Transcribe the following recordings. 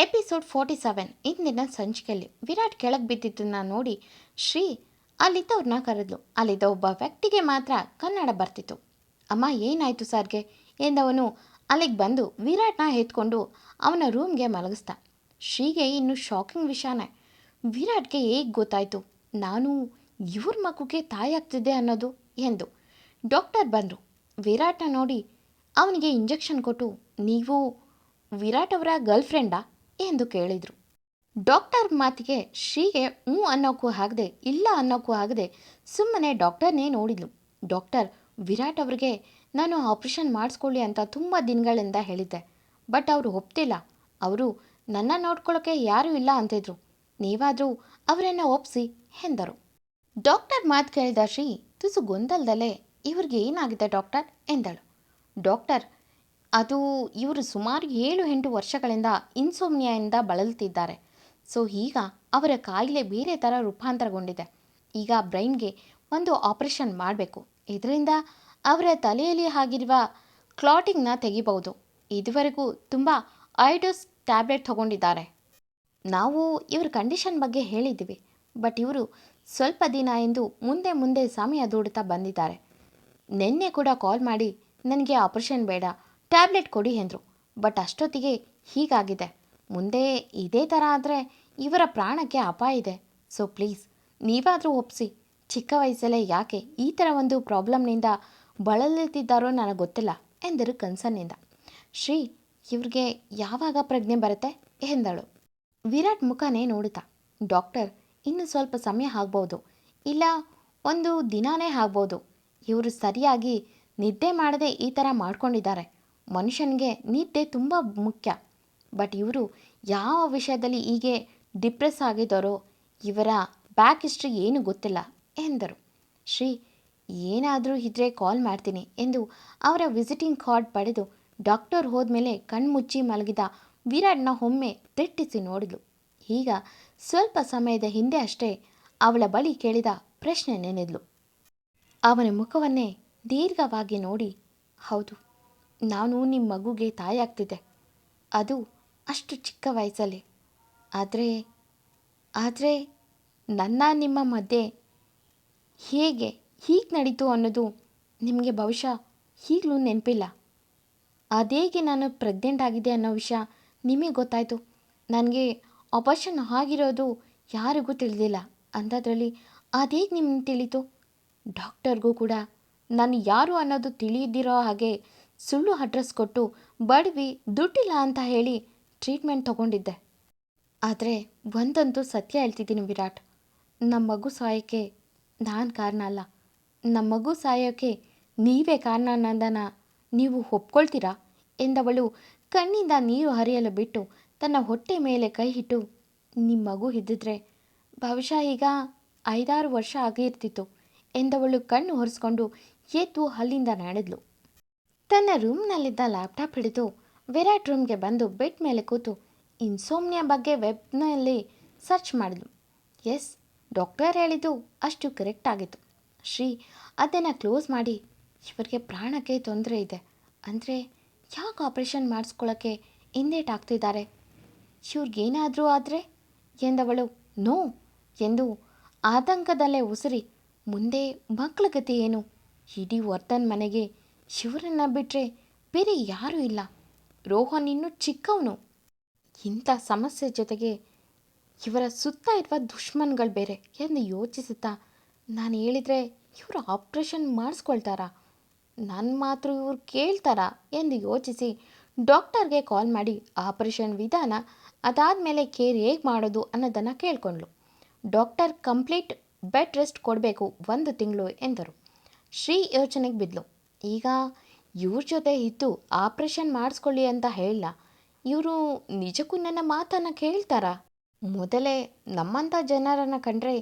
Episode forty seven, ಇಂದಿನ ಸಂಚಿಕೆಯಲ್ಲಿ. ವಿರಾಟ್ ಕೆಳಗೆ ಬಿದ್ದಿದ್ದನ್ನ ನೋಡಿ ಶ್ರೀ ಅಲ್ಲಿದ್ದವ್ರನ್ನ ಕರೆದ್ಲು. ಅಲ್ಲಿದ್ದ ಒಬ್ಬ ವ್ಯಕ್ತಿಗೆ ಮಾತ್ರ ಕನ್ನಡ ಬರ್ತಿತ್ತು. ಅಮ್ಮ, ಏನಾಯಿತು ಸರ್ಗೆ? ಎಂದವನು ಅಲ್ಲಿಗೆ ಬಂದು ವಿರಾಟ್ನ ಎತ್ಕೊಂಡು ಅವನ ರೂಮ್ಗೆ ಮಲಗಿಸ್ದ. ಶ್ರೀಗೆ ಇನ್ನು ಶಾಕಿಂಗ್ ವಿಷಯನೇ. ವಿರಾಟ್ಗೆ ಹೇಗೆ ಗೊತ್ತಾಯಿತು? ನಾನು ಇವ್ರ ಮಗುಗೆ ತಾಯಾಗ್ತಿದ್ದೆ ಅನ್ನೋದು? ಎಂದು. ಡಾಕ್ಟರ್ ಬಂದರು. ವಿರಾಟ್ನ ನೋಡಿ ಅವನಿಗೆ ಇಂಜೆಕ್ಷನ್ ಕೊಟ್ಟು, ನೀವು ವಿರಾಟ್ ಅವರ ಗರ್ಲ್ ಫ್ರೆಂಡಾ ಎಂದು ಕೇಳಿದರು. ಡಾಕ್ಟರ್ ಮಾತಿಗೆ, ಶ್ರೀಗೆ ಹ್ಞೂ ಅನ್ನೋಕ್ಕೂ ಆಗದೆ ಇಲ್ಲ ಅನ್ನೋಕ್ಕೂ ಆಗದೆ ಸುಮ್ಮನೆ ಡಾಕ್ಟರ್ನೇ ನೋಡಿದ್ಲು. ಡಾಕ್ಟರ್ ವಿರಾಟ್ ಅವ್ರಿಗೆ, ನಾನು ಆಪ್ರೇಷನ್ ಮಾಡಿಸ್ಕೊಳ್ಳಿ ಅಂತ ತುಂಬ ದಿನಗಳಿಂದ ಹೇಳಿದ್ದೆ. ಬಟ್ ಅವರು ಒಪ್ತಿಲ್ಲ. ಅವರು, ನನ್ನ ನೋಡ್ಕೊಳ್ಳೋಕ್ಕೆ ಯಾರೂ ಇಲ್ಲ ಅಂತಿದ್ರು. ನೀವಾದರೂ ಅವರನ್ನು ಒಪ್ಸಿ ಎಂದರು. ಡಾಕ್ಟರ್ ಮಾತು ಕೇಳಿದ ಶ್ರೀ, ತುಸು ಗೊಂದಲದಲ್ಲೇ ಇವ್ರಿಗೆ ಏನಾಗಿದೆ ಡಾಕ್ಟರ್ ಎಂದಳು. ಡಾಕ್ಟರ್ ಅದು ಇವರು ಸುಮಾರು ಏಳು ಎಂಟು ವರ್ಷಗಳಿಂದ ಇನ್ಸೋಮ್ನಿಯಾಯಿಂದ ಬಳಲುತ್ತಿದ್ದಾರೆ ಸೊ ಈಗ ಅವರ ಕಾಯಿಲೆ ಬೇರೆ ಥರ ರೂಪಾಂತರಗೊಂಡಿದೆ. ಈಗ ಬ್ರೈನ್ಗೆ ಒಂದು ಆಪರೇಷನ್ ಮಾಡಬೇಕು. ಇದರಿಂದ ಅವರ ತಲೆಯಲ್ಲಿ ಆಗಿರುವ ಕ್ಲಾಟಿಂಗ್ನ ತೆಗಿಬಹುದು. ಇದುವರೆಗೂ ತುಂಬ ಐಡೋಸ್ ಟ್ಯಾಬ್ಲೆಟ್ ತಗೊಂಡಿದ್ದಾರೆ. ನಾವು ಇವ್ರ ಕಂಡೀಷನ್ ಬಗ್ಗೆ ಹೇಳಿದ್ದೀವಿ. ಬಟ್ ಇವರು ಸ್ವಲ್ಪ ದಿನ ಎಂದು ಮುಂದೆ ಮುಂದೆ ಸಮಯ ದೂಡುತ್ತಾ ಬಂದಿದ್ದಾರೆ. ನಿನ್ನೆ ಕೂಡ ಕಾಲ್ ಮಾಡಿ, ನನಗೆ ಆಪರೇಷನ್ ಬೇಡ. ಟ್ಯಾಬ್ಲೆಟ್ ಕೊಡಿ ಎಂದರು. ಬಟ್ ಅಷ್ಟೊತ್ತಿಗೆ ಹೀಗಾಗಿದೆ. ಮುಂದೆ ಇದೇ ಥರ ಆದರೆ ಇವರ ಪ್ರಾಣಕ್ಕೆ ಅಪಾಯ ಇದೆ. ಸೊ ಪ್ಲೀಸ್ ನೀವಾದರೂ ಒಪ್ಪಿಸಿ ಚಿಕ್ಕ ವಯಸ್ಸಲ್ಲೇ ಯಾಕೆ ಈ ಥರ ಒಂದು ಪ್ರಾಬ್ಲಮ್ನಿಂದ ಬಳಲುತ್ತಿದ್ದಾರೋ ನನಗೆ ಗೊತ್ತಿಲ್ಲ ಎಂದರು ಕನ್ಸನ್ನಿಂದ. ಶ್ರೀ, ಇವ್ರಿಗೆ ಯಾವಾಗ ಪ್ರಜ್ಞೆ ಬರುತ್ತೆ ಎಂದಳು. ವಿರಾಟ್ ಮುಖನೇ ನೋಡುತ್ತಾ. ಡಾಕ್ಟರ್, ಇನ್ನು ಸ್ವಲ್ಪ ಸಮಯ ಆಗ್ಬೋದು. ಇಲ್ಲ, ಒಂದು ದಿನಾನೇ ಆಗ್ಬೋದು. ಇವರು ಸರಿಯಾಗಿ ನಿದ್ದೆ ಮಾಡದೆ ಈ ಥರ ಮಾಡ್ಕೊಂಡಿದ್ದಾರೆ. ಮನುಷ್ಯನಿಗೆ ನಿದ್ದೆ ತುಂಬ ಮುಖ್ಯ. ಬಟ್ ಇವರು ಯಾವ ವಿಷಯದಲ್ಲಿ ಹೀಗೆ ಡಿಪ್ರೆಸ್ ಆಗಿದ್ದಾರೋ, ಇವರ ಬ್ಯಾಕ್ ಹಿಸ್ಟ್ರಿ ಏನು ಗೊತ್ತಿಲ್ಲ ಎಂದರು. ಶ್ರೀ, ಏನಾದರೂ ಇದ್ರೆ ಕಾಲ್ ಮಾಡ್ತೀನಿ ಎಂದು ಅವರ ವಿಸಿಟಿಂಗ್ ಕಾರ್ಡ್ ಪಡೆದು ಡಾಕ್ಟರ್ ಹೋದ್ಮೇಲೆ ಕಣ್ಮುಚ್ಚಿ ಮಲಗಿದ ವಿರಾಟ್ನ ಒಮ್ಮೆ ತಿಟ್ಟಿಸಿ ನೋಡಿದ್ಲು. ಈಗ ಸ್ವಲ್ಪ ಸಮಯದ ಹಿಂದೆ ಅಷ್ಟೇ ಅವಳ ಬಳಿ ಕೇಳಿದ ಪ್ರಶ್ನೆ ನೆನೆದ್ಲು. ಅವನ ಮುಖವನ್ನೇ ದೀರ್ಘವಾಗಿ ನೋಡಿ, ಹೌದು ನಾನು ನಿಮ್ಮ ಮಗುಗೆ ತಾಯಾಗ್ತಿದ್ದೆ ಅದು ಅಷ್ಟು ಚಿಕ್ಕ ವಯಸ್ಸಲ್ಲಿ. ಆದರೆ ಆದರೆ ನನ್ನ ನಿಮ್ಮ ಮಧ್ಯೆ ಹೇಗೆ, ಹೀಗೆ ನಡೀತು ಅನ್ನೋದು ನಿಮಗೆ ಬಹುಶಃ ಈಗಲೂ ನೆನಪಿಲ್ಲ. ಅದೇಗೆ ನಾನು ಪ್ರೆಗ್ನೆಂಟ್ ಆಗಿದೆ ಅನ್ನೋ ವಿಷಯ ನಿಮಗೆ ಗೊತ್ತಾಯಿತು. ನನಗೆ ಆಪರೇಷನ್ ಆಗಿರೋದು ಯಾರಿಗೂ ತಿಳಿದಿಲ್ಲ. ಅಂಥದ್ರಲ್ಲಿ ಅದೇಗೆ ನಿಮ್ಗೆ ತಿಳಿತು. ಡಾಕ್ಟರ್ಗೂ ಕೂಡ. ನಾನು ಯಾರು ಅನ್ನೋದು ತಿಳಿಯದಿರೋ ಹಾಗೆ ಸುಳ್ಳು ಅಡ್ರೆಸ್ ಕೊಟ್ಟು ಬಡವಿ ದುಡ್ಡಿಲ್ಲ ಅಂತ ಹೇಳಿ ಟ್ರೀಟ್ಮೆಂಟ್ ತಗೊಂಡಿದ್ದೆ. ಆದರೆ ಒಂದಂತೂ ಸತ್ಯ ಹೇಳ್ತಿದ್ದೀನಿ ವಿರಾಟ್. ನಮ್ಮ ಮಗು ಸಾಯೋಕ್ಕೆ ನಾನು ಕಾರಣ ಅಲ್ಲ. ನಮ್ಮ ಮಗು ಸಾಯೋಕ್ಕೆ ನೀವೇ ಕಾರಣ ಅನ್ನೋದನ್ನು ನೀವು ಒಪ್ಕೊಳ್ತೀರಾ? ಎಂದವಳು ಕಣ್ಣಿಂದ ನೀರು ಹರಿಯಲು ಬಿಟ್ಟು ತನ್ನ ಹೊಟ್ಟೆ ಮೇಲೆ ಕೈ ಇಟ್ಟು ನಿಮ್ಮ ಮಗು ಇದ್ದಿದ್ರೆ ಬಹುಶಃ ಈಗ ಐದಾರು ವರ್ಷ ಆಗಿರ್ತಿತ್ತು ಎಂದವಳು ಕಣ್ಣು ಹೊರಿಸ್ಕೊಂಡು ಎದ್ದು ಅಲ್ಲಿಂದ ನಡೆದ್ಲು. ತನ್ನ ರೂಮ್ನಲ್ಲಿದ್ದ ಲ್ಯಾಪ್ಟಾಪ್ ಹಿಡಿದು ವಿರಾಟ್ ರೂಮ್ಗೆ ಬಂದು ಬೆಡ್ ಮೇಲೆ ಕೂತು ಇನ್ಸೋಮ್ನಿಯಾ ಬಗ್ಗೆ ವೆಬ್ನಲ್ಲಿ ಸರ್ಚ್ ಮಾಡಿದ್ಲು. ಎಸ್, ಡಾಕ್ಟರ್ ಹೇಳಿದ್ದು ಅಷ್ಟು ಕರೆಕ್ಟ್ ಆಗಿತ್ತು. ಶ್ರೀ, ಅದನ್ನು ಕ್ಲೋಸ್ ಮಾಡಿ, ಇವರಿಗೆ ಪ್ರಾಣಕ್ಕೆ ತೊಂದರೆ ಇದೆ. ಅಂದರೆ ಯಾಕೆ ಆಪರೇಷನ್ ಮಾಡಿಸ್ಕೊಳ್ಳೋಕ್ಕೆ ಹಿಂದೇಟ್ ಆಗ್ತಿದ್ದಾರೆ? ಇವ್ರಿಗೇನಾದರೂ ಆದರೆ? ಎಂದವಳು, ನೋ ಎಂದು ಆತಂಕದಲ್ಲೇ ಉಸಿರಿ, ಮುಂದೆ ಮಕ್ಕಳ ಗತಿ ಏನು? ಇಡೀ ವರ್ತನ್ ಮನೆಗೆ ಶಿವರನ್ನು ಬಿಟ್ಟರೆ ಬೇರೆ ಯಾರೂ ಇಲ್ಲ. ರೋಹನ್ ಇನ್ನೂ ಚಿಕ್ಕವನು. ಇಂಥ ಸಮಸ್ಯೆ ಜೊತೆಗೆ ಇವರ ಸುತ್ತ ಇರುವ ದುಶ್ಮನ್ಗಳು ಬೇರೆ ಎಂದು ಯೋಚಿಸುತ್ತಾ ನಾನು ಹೇಳಿದರೆ ಇವರು ಆಪ್ರೇಷನ್ ಮಾಡಿಸ್ಕೊಳ್ತಾರಾ? ನನ್ನ ಮಾತ್ರ ಇವ್ರು ಕೇಳ್ತಾರಾ ಎಂದು ಯೋಚಿಸಿ ಡಾಕ್ಟರ್ಗೆ ಕಾಲ್ ಮಾಡಿ ಆಪರೇಷನ್ ವಿಧಾನ ಅದಾದಮೇಲೆ ಕೇರ್ ಹೇಗೆ ಮಾಡೋದು ಅನ್ನೋದನ್ನು ಕೇಳಿಕೊಂಡ್ಳು. ಡಾಕ್ಟರ್ ಕಂಪ್ಲೀಟ್ ಬೆಡ್ ರೆಸ್ಟ್ ಕೊಡಬೇಕು ಒಂದು ತಿಂಗಳು ಎಂದರು. ಶ್ರೀ ಯೋಚನೆಗೆ ಬಿದ್ಲು. ಈಗ ಇವ್ರ ಜೊತೆ ಇದ್ದು ಆಪ್ರೇಷನ್ ಮಾಡಿಸ್ಕೊಳ್ಳಿ ಅಂತ ಹೇಳಲ್ಲ ಇವರು ನಿಜಕ್ಕೂ ನನ್ನ ಮಾತನ್ನು ಕೇಳ್ತಾರಾ? ಮೊದಲೇ ನಮ್ಮಂಥ ಜನರನ್ನು ಕಂಡ್ರೆ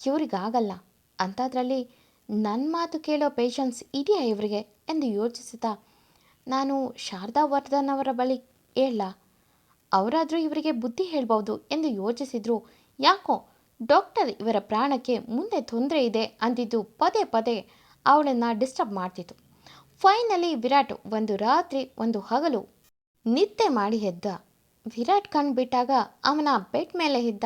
ಇವರಿಗಾಗಲ್ಲ. ಅಂಥದ್ರಲ್ಲಿ ನನ್ನ ಮಾತು ಕೇಳೋ ಪೇಷನ್ಸ್ ಇದೆಯಾ ಇವರಿಗೆ ಎಂದು ಯೋಚಿಸುತ್ತಾ ನಾನು ಶಾರದಾ ವರ್ಧನ್ ಅವರ ಬಳಿ ಹೇಳ ಅವರಾದರೂ ಇವರಿಗೆ ಬುದ್ಧಿ ಹೇಳ್ಬೋದು ಎಂದು ಯೋಚಿಸಿದ್ರು. ಯಾಕೋ ಡಾಕ್ಟರ್ ಇವರ ಪ್ರಾಣಕ್ಕೆ ಮುಂದೆ ತೊಂದರೆ ಇದೆ ಅಂದಿದ್ದು ಪದೇ ಪದೇ ಅವಳನ್ನು ಡಿಸ್ಟರ್ಬ್ ಮಾಡ್ತಿತ್ತು. ಫೈನಲಿ ವಿರಾಟ್ ಒಂದು ರಾತ್ರಿ ಒಂದು ಹಗಲು ನಿದ್ದೆ ಮಾಡಿ ಎದ್ದ. ವಿರಾಟ್ ಕಣ್ಣು ಬಿಟ್ಟಾಗ ಅವನ ಬೆಡ್ ಮೇಲೆ ಇದ್ದ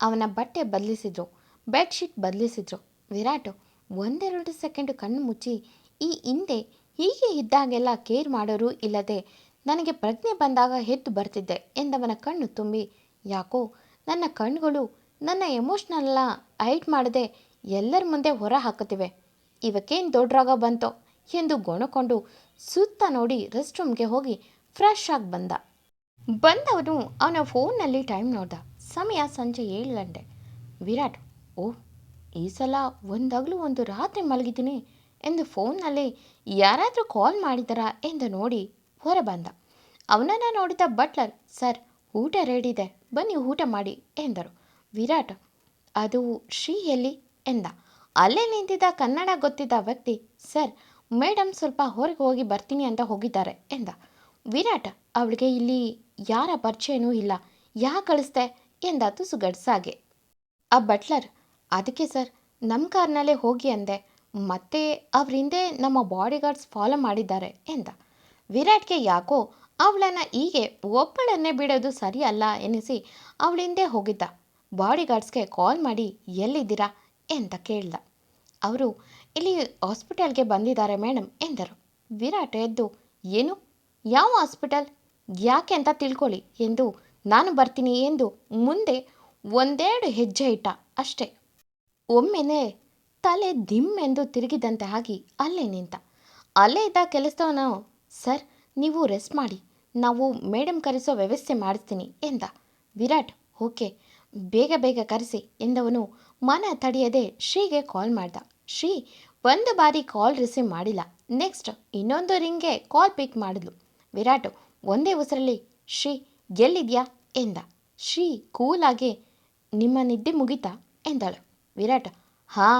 ಅವನ ಬಟ್ಟೆ ಬದಲಿಸಿದ್ರು ಬೆಡ್ಶೀಟ್ ಬದಲಿಸಿದ್ರು. ವಿರಾಟ್ ಒಂದೆರಡು ಸೆಕೆಂಡ್ ಕಣ್ಣು ಮುಚ್ಚಿ, ಈ ಹಿಂದೆ ಹೀಗೆ ಇದ್ದಾಗೆಲ್ಲ ಕೇರ್ ಮಾಡೋರು ಇಲ್ಲದೆ ನನಗೆ ಪ್ರಜ್ಞೆ ಬಂದಾಗ ಎದ್ದು ಬರ್ತಿದ್ದೆ ಎಂದವನ ಕಣ್ಣು ತುಂಬಿ, ಯಾಕೋ ನನ್ನ ಕಣ್ಣುಗಳು ನನ್ನ ಎಮೋಷ್ನಲ್ಲ ಹೈಟ್ ಮಾಡದೆ ಎಲ್ಲರ ಮುಂದೆ ಹೊರ ಹಾಕುತ್ತಿವೆ. ಇವಕ್ಕೇನು ದೊಡ್ಡ ರೋಗ ಬಂತೋ? ಎಂದು ಗೊಣಕೊಂಡು ಸುತ್ತ ನೋಡಿ ರೆಸ್ಟ್ ರೂಮ್ಗೆ ಹೋಗಿ ಫ್ರೆಶ್ ಆಗಿ ಬಂದ. ಬಂದವನು ಅವನ ಫೋನ್ನಲ್ಲಿ ಟೈಮ್ ನೋಡ್ದ. ಸಮಯ ಸಂಜೆ ಏಳು ಗಂಟೆ. ವಿರಾಟ್, ಓ, ಈ ಸಲ ಒಂದಾಗಲೂ ಒಂದು ರಾತ್ರಿ ಮಲಗಿದ್ದೀನಿ ಎಂದು ಫೋನ್ನಲ್ಲಿ ಯಾರಾದರೂ ಕಾಲ್ ಮಾಡಿದಾರಾ ಎಂದು ನೋಡಿ ಹೊರ ಬಂದ. ಅವನನ್ನು ನೋಡಿದ ಬಟ್ಲರ್ ಸರ್, ಊಟ ರೆಡಿ ಇದೆ. ಬನ್ನಿ ಊಟ ಮಾಡಿ ಎಂದರು. ವಿರಾಟ್, ಅದು ಶ್ರೀ ಎಲ್ಲಿ? ಎಂದ. ಅಲ್ಲೇ ನಿಂತಿದ್ದ ಕನ್ನಡ ಗೊತ್ತಿದ್ದ ವ್ಯಕ್ತಿ, ಸರ್ ಮೇಡಮ್ ಸ್ವಲ್ಪ ಹೊರಗೆ ಹೋಗಿ ಬರ್ತೀನಿ ಅಂತ ಹೋಗಿದ್ದಾರೆ ಎಂದ. ವಿರಾಟ್, ಅವಳಿಗೆ ಇಲ್ಲಿ ಯಾರ ಪರಿಚಯನೂ ಇಲ್ಲ. ಯಾ ಎಂದ ತುಸು ಗಡ್ಸಾಗೆ ಆ ಬಟ್ಲರ್, ಅದಕ್ಕೆ ಸರ್ ನಮ್ಮ ಕಾರ್ನಲ್ಲೇ ಹೋಗಿ ಅಂದೆ. ಮತ್ತೆ ಅವ್ರ ಹಿಂದೆ ನಮ್ಮ ಬಾಡಿಗಾರ್ಡ್ಸ್ ಫಾಲೋ ಮಾಡಿದ್ದಾರೆ ಎಂದ. ವಿರಾಟ್ಗೆ ಯಾಕೋ ಅವಳನ್ನು ಹೀಗೆ ಒಬ್ಬಳನ್ನೇ ಬಿಡೋದು ಸರಿಯಲ್ಲ ಎನಿಸಿ ಅವಳಿಂದೆ ಹೋಗಿದ್ದ. ಬಾಡಿಗಾರ್ಡ್ಸ್ಗೆ ಕಾಲ್ ಮಾಡಿ ಎಲ್ಲಿದ್ದೀರಾ? ಎಂತ ಕೇಳ್ದ. ಅವರು ಇಲ್ಲಿ ಹಾಸ್ಪಿಟಲ್ಗೆ ಬಂದಿದ್ದಾರೆ ಮೇಡಮ್ ಎಂದರು. ವಿರಾಟ್ ಎದ್ದು, ಏನು? ಯಾವ ಹಾಸ್ಪಿಟಲ್? ಯಾಕೆ ಅಂತ ತಿಳ್ಕೊಳ್ಳಿ ಎಂದು ನಾನು ಬರ್ತೀನಿ ಎಂದು ಮುಂದೆ ಒಂದೆರಡು ಹೆಜ್ಜೆ ಇಟ್ಟ ಅಷ್ಟೇ. ಒಮ್ಮೆನೆ ತಲೆ ದಿಮ್ ಎಂದು ತಿರುಗಿದಂತೆ ಆಗಿ ಅಲ್ಲೇ ನಿಂತ. ಅಲ್ಲೇ ಇದ್ದ ಕೆಲಸದವನು ಸರ್, ನೀವು ರೆಸ್ಟ್ ಮಾಡಿ. ನಾವು ಮೇಡಮ್ ಕರೆಸೋ ವ್ಯವಸ್ಥೆ ಮಾಡಿಸ್ತೀನಿ ಎಂದ. ವಿರಾಟ್, ಓಕೆ, ಬೇಗ ಬೇಗ ಕರೆಸಿ ಎಂದವನು ಮನ ತಡೆಯದೆ ಶ್ರೀಗೆ ಕಾಲ್ ಮಾಡ್ದ. ಶ್ರೀ ಒಂದು ಬಾರಿ ಕಾಲ್ ರಿಸೀವ್ ಮಾಡಿಲ್ಲ. ನೆಕ್ಸ್ಟ್ ಇನ್ನೊಂದು ರಿಂಗ್ಗೆ ಕಾಲ್ ಪಿಕ್ ಮಾಡಿದ್ಲು. ವಿರಾಟ್ ಒಂದೇ ಉಸಿರಲ್ಲಿ ಶ್ರೀ ಎಲ್ಲಿದ್ಯಾ ಎಂದ. ಶ್ರೀ ಕೂಲಾಗಿ ನಿಮ್ಮ ನಿದ್ದೆ ಮುಗೀತಾ ಎಂದಳು. ವಿರಾಟ್ ಹಾ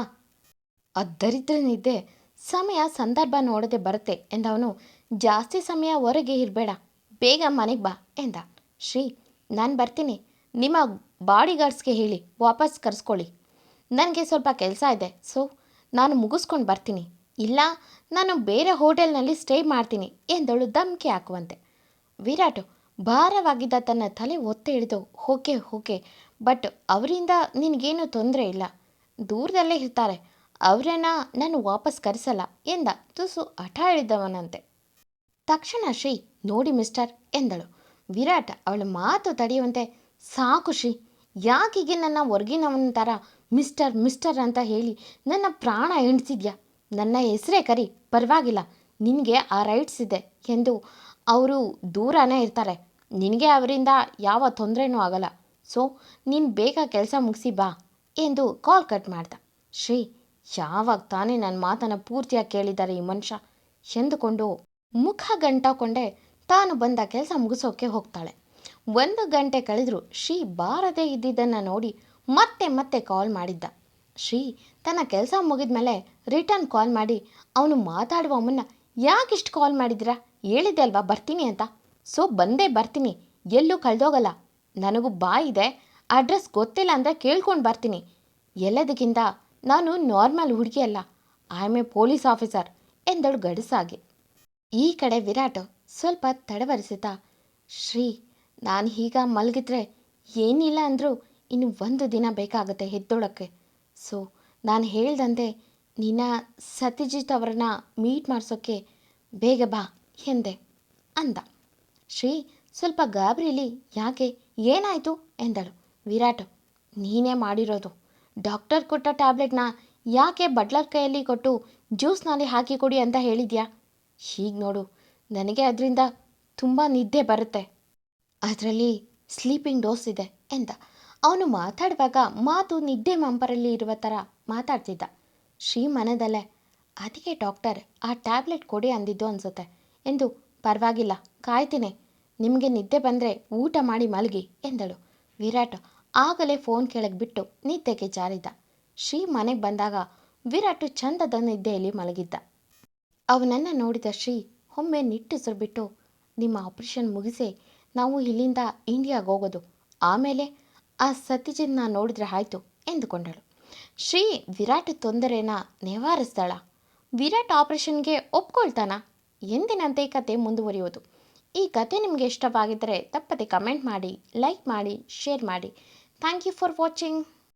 ಅದ್ದರಿದ್ರ ನಿದ್ದೆ ಸಮಯ ಸಂದರ್ಭ ನೋಡದೆ ಬರುತ್ತೆ ಎಂದವನು. ಜಾಸ್ತಿ ಸಮಯ ಹೊರಗೆ ಇರಬೇಡ, ಬೇಗ ಮನೆಗೆ ಬಾ ಎಂದ. ಶ್ರೀ, ನಾನು ಬರ್ತೀನಿ. ನಿಮ್ಮ ಬಾಡಿಗಾರ್ಡ್ಸ್ಗೆ ಹೇಳಿ, ವಾಪಸ್ ಕರೆಸ್ಕೊಳ್ಳಿ. ನನಗೆ ಸ್ವಲ್ಪ ಕೆಲಸ ಇದೆ, ಸೊ ನಾನು ಮುಗಿಸ್ಕೊಂಡು ಬರ್ತೀನಿ. ಇಲ್ಲ, ನಾನು ಬೇರೆ ಹೋಟೆಲ್ನಲ್ಲಿ ಸ್ಟೇ ಮಾಡ್ತೀನಿ ಎಂದಳು ಧಮ್ಕಿ ಹಾಕುವಂತೆ. ವಿರಾಟ್ ಭಾರವಾಗಿದ್ದ ತನ್ನ ತಲೆ ಒತ್ತೆ ಹಿಡಿದು, ಓಕೆ ಓಕೆ, ಬಟ್ ಅವರಿಂದ ನಿನಗೇನು ತೊಂದರೆ ಇಲ್ಲ. ದೂರದಲ್ಲೇ ಇರ್ತಾರೆ. ಅವರನ್ನ ನಾನು ವಾಪಸ್ ಕರೆಸಲ್ಲ ಎಂದ ತುಸು ಹಠ ಹಿಡಿದವನಂತೆ ತಕ್ಷಣ ಶ್ರೀ, ನೋಡಿ ಮಿಸ್ಟರ್ ಎಂದಳು. ವಿರಾಟ್ ಅವಳ ಮಾತು ತಡೆಯುವಂತೆ, ಸಾಕು ಶ್ರೀ ಯಾಕೀಗೆ ನನ್ನ ಹೊರಗಿನವನ ಥರ ಮಿಸ್ಟರ್ ಮಿಸ್ಟರ್ ಅಂತ ಹೇಳಿ ನನ್ನ ಪ್ರಾಣ ಎಣಿಸಿದ್ಯಾ? ನನ್ನ ಹೆಸರೇ ಕರಿ, ಪರವಾಗಿಲ್ಲ. ನಿನಗೆ ಆ ರೈಟ್ಸ್ ಇದೆ ಎಂದು ಅವರು ದೂರನೇ ಇರ್ತಾರೆ. ನಿನಗೆ ಅವರಿಂದ ಯಾವ ತೊಂದರೆನೂ ಆಗಲ್ಲ. ಸೊ ನೀನು ಬೇಗ ಕೆಲಸ ಮುಗಿಸಿ ಬಾ ಎಂದು ಕಾಲ್ ಕಟ್ ಮಾಡ್ದ. ಶ್ರೀ, ಯಾವಾಗ ತಾನೇ ನನ್ನ ಮಾತನ್ನು ಪೂರ್ತಿಯಾಗಿ ಕೇಳಿದ್ದಾರೆ ಈ ಮನುಷ್ಯ? ಎಂದುಕೊಂಡು ಮುಖ ಗಂಟಾಕೊಂಡೆ ತಾನು ಬಂದ ಕೆಲಸ ಮುಗಿಸೋಕೆ ಹೋಗ್ತಾಳೆ. ಒಂದು ಗಂಟೆ ಕಳೆದರೂ ಶ್ರೀ ಬಾರದೇ ಇದ್ದಿದ್ದನ್ನು ನೋಡಿ ಮತ್ತೆ ಮತ್ತೆ ಕಾಲ್ ಮಾಡಿದ್ದ. ಶ್ರೀ ತನ್ನ ಕೆಲಸ ಮುಗಿದ ಮೇಲೆ ರಿಟರ್ನ್ ಕಾಲ್ ಮಾಡಿ ಅವನು ಮಾತಾಡುವ ಮುನ್ನ, ಯಾಕಿಷ್ಟು ಕಾಲ್ ಮಾಡಿದಿರಾ ಹೇಳಿದ್ದೆ ಅಲ್ವಾ, ಬರ್ತೀನಿ ಅಂತ. ಸೊ, ಬಂದೇ ಬರ್ತೀನಿ. ಎಲ್ಲೂ ಕಳೆದೋಗಲ್ಲ. ನನಗೂ ಬಾಯಿದೆ ಅಡ್ರೆಸ್ ಗೊತ್ತಿಲ್ಲ ಅಂದರೆ ಕೇಳ್ಕೊಂಡು ಬರ್ತೀನಿ. ಎಲ್ಲದಕ್ಕಿಂತ ನಾನು ನಾರ್ಮಲ್ ಹುಡುಗಿ ಅಲ್ಲ. I am a police officer, ಎಂದಳು ಗಡಸಾಗಿ. ಈ ಕಡೆ ವಿರಾಟ್ ಸ್ವಲ್ಪ ತಡವರಿಸುತ್ತಾ ಶ್ರೀ ನಾನು ಈಗ ಮಲಗಿದ್ರೆ ಏನಿಲ್ಲ ಅಂದರೂ ಇನ್ನು ಒಂದು ದಿನ ಬೇಕಾಗುತ್ತೆ ಎದ್ದೋಳಕ್ಕೆ. ಸೊ, ನಾನು ಹೇಳ್ದಂತೆ ನಿನ್ನ ಸತ್ಯಜಿತ್ ಅವರನ್ನ ಮೀಟ್ ಮಾಡಿಸೋಕ್ಕೆ ಬೇಗ ಬಾ ಎಂದೆ ಅಂದ. ಶ್ರೀ, ಸ್ವಲ್ಪ ಗಾಬರಿಲಿ ಯಾಕೆ? ಏನಾಯಿತು ಎಂದಳು. ವಿರಾಟ್, ನೀನೇ ಮಾಡಿರೋದು. ಡಾಕ್ಟರ್ ಕೊಟ್ಟ ಟ್ಯಾಬ್ಲೆಟ್ನ ಯಾಕೆ ಬಟ್ಲರ್ ಕೈಯಲ್ಲಿ ಕೊಟ್ಟು ಜ್ಯೂಸ್ನಲ್ಲಿ ಹಾಕಿ ಕೊಡಿ ಅಂತ ಹೇಳಿದ್ಯಾ? ಹೀಗೆ ನೋಡು, ನನಗೆ ಅದರಿಂದ ತುಂಬ ನಿದ್ದೆ ಬರುತ್ತೆ. ಅದರಲ್ಲಿ ಸ್ಲೀಪಿಂಗ್ ಡೋಸ್ ಇದೆ ಎಂದ. ಅವನು ಮಾತಾಡುವಾಗ ಮಾತು ನಿದ್ದೆ ಮಂಪರಲ್ಲಿ ಇರುವ ಥರ ಮಾತಾಡ್ತಿದ್ದ. ಶ್ರೀ ಮನದಲ್ಲೇ ಅದಕ್ಕೆ ಡಾಕ್ಟರ್ ಆ ಟ್ಯಾಬ್ಲೆಟ್ ಕೊಡಿ ಅಂದಿದ್ದು ಅನಿಸುತ್ತೆ. ಎಂದು, ಪರವಾಗಿಲ್ಲ, ಕಾಯ್ತೀನಿ. ನಿಮಗೆ ನಿದ್ದೆ ಬಂದರೆ ಊಟ ಮಾಡಿ ಮಲಗಿ, ಎಂದಳು. ವಿರಾಟ್ ಆಗಲೇ ಫೋನ್ ಕೆಳಗೆ ಬಿಟ್ಟು ನಿದ್ದೆಗೆ ಜಾರಿದ್ದ ಶ್ರೀ ಮನೆಗೆ ಬಂದಾಗ ವಿರಾಟ್ ಚಂದದ ನಿದ್ದೆಯಲ್ಲಿ ಮಲಗಿದ್ದ. ಅವನನ್ನು ನೋಡಿದ ಶ್ರೀ, ಒಮ್ಮೆ ನಿಟ್ಟುಸಿರು ಬಿಟ್ಟು ನಿಮ್ಮ ಆಪರೇಷನ್ ಮುಗಿಸೇ ನಾವು ಇಲ್ಲಿಂದ ಇಂಡಿಯಾಗೆ ಹೋಗೋದು. ಆಮೇಲೆ ಆ ಸತ್ಯಜಿತ್ನ ನೋಡಿದ್ರೆ ಆಯಿತು ಎಂದುಕೊಂಡಳು. ಶ್ರೀ ವಿರಾಟ್ ತೊಂದರೆನ ನಿವಾರಿಸ್ತಾಳ. ವಿರಾಟ್ ಆಪರೇಷನ್ಗೆ ಒಪ್ಕೊಳ್ತಾನ? ಎಂದಿನಂತೆ ಕತೆ ಮುಂದುವರಿಯೋದು. ಈ ಕತೆ ನಿಮಗೆ ಇಷ್ಟವಾಗಿದ್ದರೆ ತಪ್ಪದೆ ಕಮೆಂಟ್ ಮಾಡಿ, ಲೈಕ್ ಮಾಡಿ, ಶೇರ್ ಮಾಡಿ. Thank you for watching.